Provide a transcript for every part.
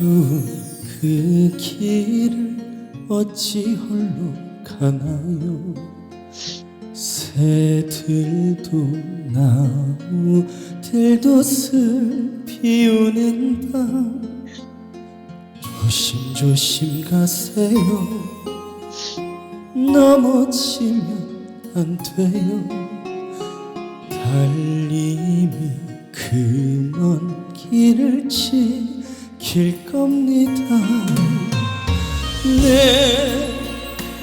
어두운 그 길을 어찌 홀로 가나요? 새들도 나무들도 슬피 우는 밤. 조심조심 가세요. 넘어지면 안 돼요. 달림이 그 먼 길을 지 킬 겁니다. 내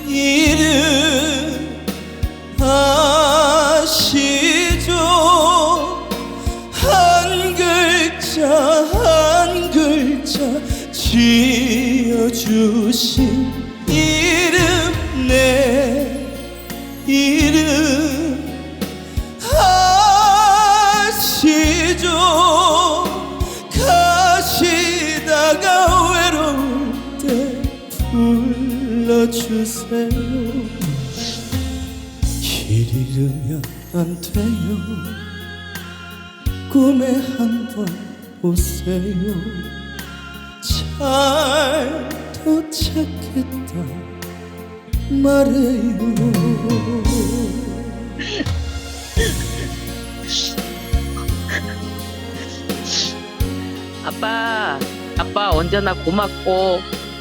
이름 아시죠? 한 글자 한 글자 지어주신 이 불러주세요. 길 잃으면 안 돼요. 꿈에 한 번 오세요. 잘 도착했다. 말해요. 아빠, 아빠 언제나 고맙고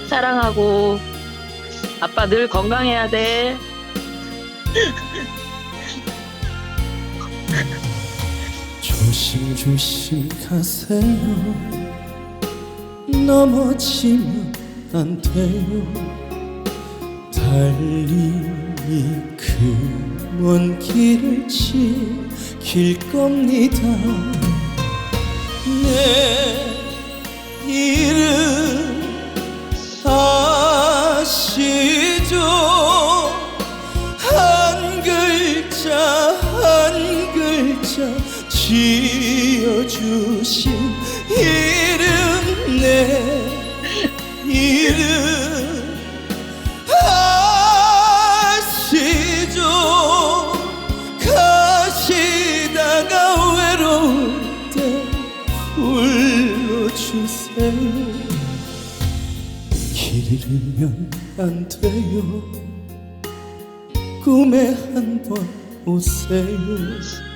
사랑하고. 아빠 늘 건강해야 돼. 조심조심 가세요. 넘어지면 안 돼요. 달림이 그먼 길을 지킬 겁니다. 내 지어주신 이름 내 이름 아시죠. 가시다가 외로울 때 불러주세요. 길 잃으면 안 돼요. 꿈에 한 번 오세요. 잘